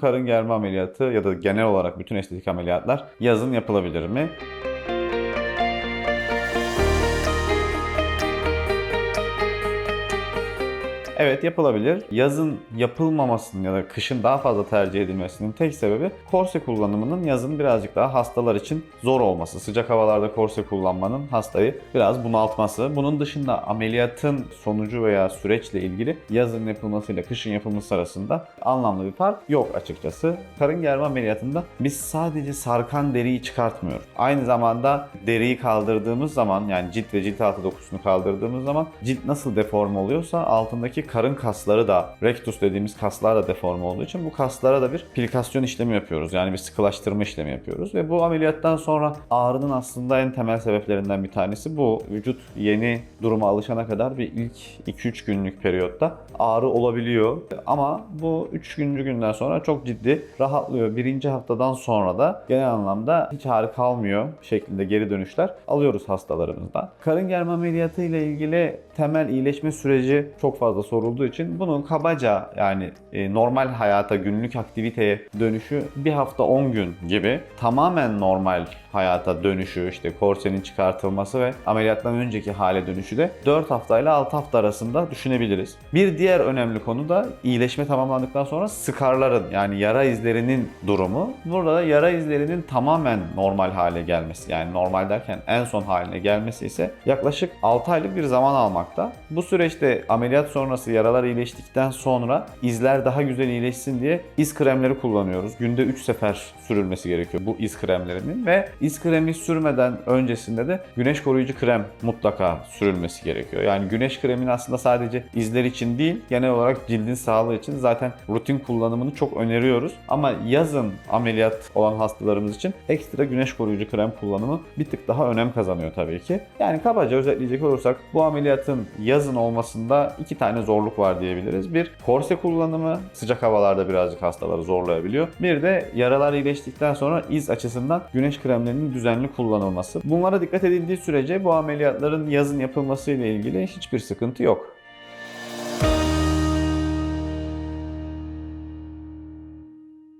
karın germe ameliyatı ya da genel olarak bütün estetik ameliyatlar yazın yapılabilir mi? Evet yapılabilir. Yazın yapılmamasının ya da kışın daha fazla tercih edilmesinin tek sebebi korse kullanımının yazın birazcık daha hastalar için zor olması. Sıcak havalarda korse kullanmanın hastayı biraz bunaltması. Bunun dışında ameliyatın sonucu veya süreçle ilgili yazın yapılmasıyla kışın yapılması arasında anlamlı bir fark yok açıkçası. Karın germe ameliyatında biz sadece sarkan deriyi çıkartmıyoruz. Aynı zamanda deriyi kaldırdığımız zaman yani cilt ve cilt altı dokusunu kaldırdığımız zaman cilt nasıl deforme oluyorsa altındaki karın kasları da rectus dediğimiz kaslar da deforme olduğu için bu kaslara da bir plikasyon işlemi yapıyoruz. Yani bir sıkılaştırma işlemi yapıyoruz ve bu ameliyattan sonra ağrının aslında en temel sebeplerinden bir tanesi bu. Vücut yeni duruma alışana kadar bir ilk 2-3 günlük periyotta ağrı olabiliyor. Ama bu 3. günden sonra çok ciddi rahatlıyor. Birinci haftadan sonra da genel anlamda hiç ağrı kalmıyor şeklinde geri dönüşler alıyoruz hastalarımızdan. Karın germe ameliyatı ile ilgili temel iyileşme süreci çok fazla sorulduğu için bunun kabaca yani e, normal hayata, günlük aktiviteye dönüşü bir hafta 10 gün gibi tamamen normal hayata dönüşü işte korsenin çıkartılması ve ameliyattan önceki hale dönüşü de 4 haftayla 6 hafta arasında düşünebiliriz. Bir diğer önemli konu da iyileşme tamamlandıktan sonra skarların yani yara izlerinin durumu. Burada da yara izlerinin tamamen normal hale gelmesi yani normal derken en son haline gelmesi ise yaklaşık 6 aylık bir zaman almakta. Bu süreçte ameliyat sonrası yaralar iyileştikten sonra izler daha güzel iyileşsin diye iz kremleri kullanıyoruz. Günde 3 sefer sürülmesi gerekiyor bu iz kremlerinin ve iz kremi sürmeden öncesinde de güneş koruyucu krem mutlaka sürülmesi gerekiyor. Yani güneş kremini aslında sadece izler için değil genel olarak cildin sağlığı için zaten rutin kullanımını çok öneriyoruz. Ama yazın ameliyat olan hastalarımız için ekstra güneş koruyucu krem kullanımı bir tık daha önem kazanıyor tabii ki. Yani kabaca özetleyecek olursak bu ameliyatın yazın olmasında iki tane zorluk var diyebiliriz. Bir korse kullanımı sıcak havalarda birazcık hastaları zorlayabiliyor. Bir de yaralar iyileştikten sonra iz açısından güneş kremlerinin düzenli kullanılması. Bunlara dikkat edildiği sürece bu ameliyatların yazın yapılması ile ilgili hiçbir sıkıntı yok.